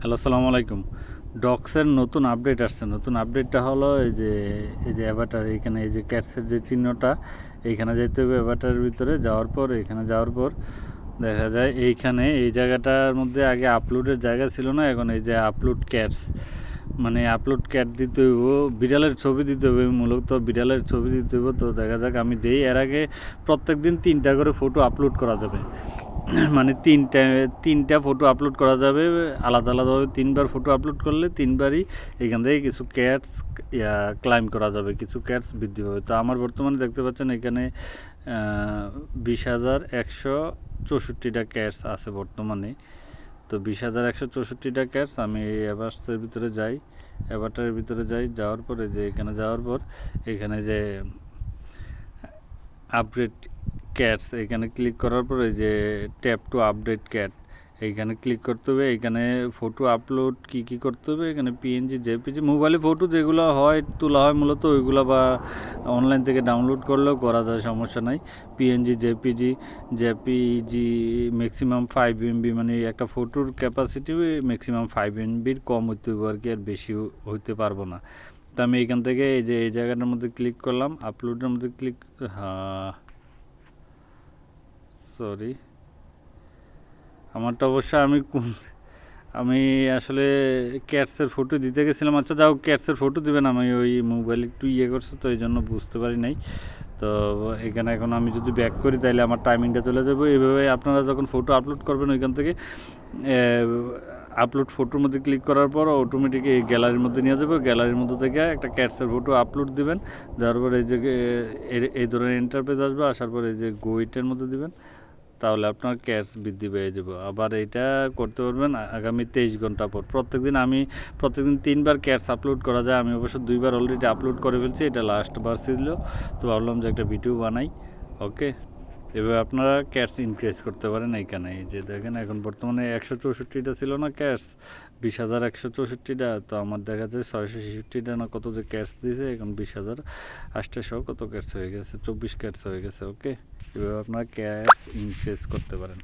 Hello সালামু আলাইকুম। ডক্সের নতুন আপডেট আসছে। নতুন আপডেটটা হলো এই যে এই যে অ্যাভাটার এইখানে এই যে ক্যাটসের যে চিহ্নটা, এইখানে যেতে হবে অ্যাভাটারের ভিতরে। যাওয়ার পর এখানে যাওয়ার পর দেখা যায় এইখানে এই জায়গাটার মধ্যে আগে আপলোডের জায়গা ছিল না, এখন এই যে আপলোড ক্যাটস মানে আপলোড ক্যাট দিতে হইব, বিড়ালের ছবি দিতে হবে, মূলত বিড়ালের ছবি দিতে হইব। তো দেখা যাক, আমি দেই। এর আগে প্রত্যেক দিন তিনটা করে ফটো আপলোড করা যাবে। মানে তিনটা তিনটা ফটো আপলোড করা যাবে, আলাদা আলাদাভাবে তিনবার ফটো আপলোড করলে তিনবারই এখান থেকে কিছু ক্যাটস ক্লাইম করা যাবে, কিছু ক্যাটস বৃদ্ধি পাবে। তো আমার বর্তমানে দেখতে পাচ্ছেন এখানে বিশ হাজার একশো চৌষট্টিটা ক্যাটস আছে বর্তমানে। তো বিশ হাজার একশো চৌষট্টিটা ক্যাটস আমি এই অ্যাভার্সের ভিতরে যাই অ্যাভাটারের ভিতরে যাই, যাওয়ার পরে যে এখানে যাওয়ার পর এখানে যে আপডেট ক্যাটস এখানে ক্লিক করার পরে যে ট্যাপ টু আপডেট ক্যাট এইখানে ক্লিক করতে হবে এখানে ফটো আপলোড কি কি করতে হবে, এখানে পিএনজি জেপিজি মোবাইলে ফটো যেগুলো হয়, তোলা হয় মূলত ওইগুলো বা অনলাইন থেকে ডাউনলোড করলেও করা যায়, সমস্যা নাই। PNG JPG JPG maximum five MB মানে একটা ফটোর ক্যাপাসিটি ম্যাক্সিমাম ফাইভ এমবির কম হইতে হবে আর কি, আর বেশি হইতে পারব না। তো আমি এইখান থেকে এই যে, এই জায়গাটার মধ্যে ক্লিক করলাম আপলোডের মধ্যে ক্লিক হ্যাঁ সরি। আমারটা অবশ্য আমি কোন- আমি আসলে ক্যাটসের ফটো দিতে গেছিলাম। আচ্ছা যাও ক্যাটসের ফটো দেবেন আমি ওই মোবাইল একটু ইয়ে করছে তো, এই জন্য বুঝতে পারি নাই। তো এখানে এখন আমি যদি ব্যাক করি তাহলে আমার টাইমিংটা চলে যাবে। এইভাবে আপনারা যখন ফটো আপলোড করবেন ওইখান থেকে আপলোড ফটোর মধ্যে ক্লিক করার পর অটোমেটিক এই গ্যালারির মধ্যে নিয়ে যাবে। গ্যালারির মধ্যে থেকে একটা ক্যাটসের ফটো আপলোড দিবেন। যাওয়ার পর এই যে এই ধরনের ইন্টারপেজ আসবে। আসার পর এই যে গোইটের মধ্যে দিবেন। তাহলে আপনার ক্যাশ বৃদ্ধি পেয়ে যাবে। আবার এটা করতে পারবেন আগামী তেইশ ঘণ্টা পর। প্রত্যেক দিন আমি, প্রত্যেকদিন তিনবার ক্যাশ আপলোড করা যায়। আমি অবশ্য দুইবার অলরেডি আপলোড করে ফেলছি, এটা লাস্ট বার ছিল। তো ভাবলাম যে একটা ভিডিও বানাই। ওকে এভাবে আপনারা ক্যাশ ইনক্রিজ করতে পারেন এইখানে। এই যে দেখেন, এখন বর্তমানে একশো চৌষট্টিটা ছিল না ক্যাশ বিশ হাজার একশো চৌষট্টিটা, তো আমার দেখা যায় ছয়শো ছেষট্টিটা না কত যে ক্যাশ দিয়েছে এখন বিশ হাজার আটশো কত ক্যাশ হয়ে গেছে? চব্বিশ ক্যাশ হয়ে গেছে ওকে এভাবে আপনারা ক্যাশ ইনক্রিজ করতে পারেন।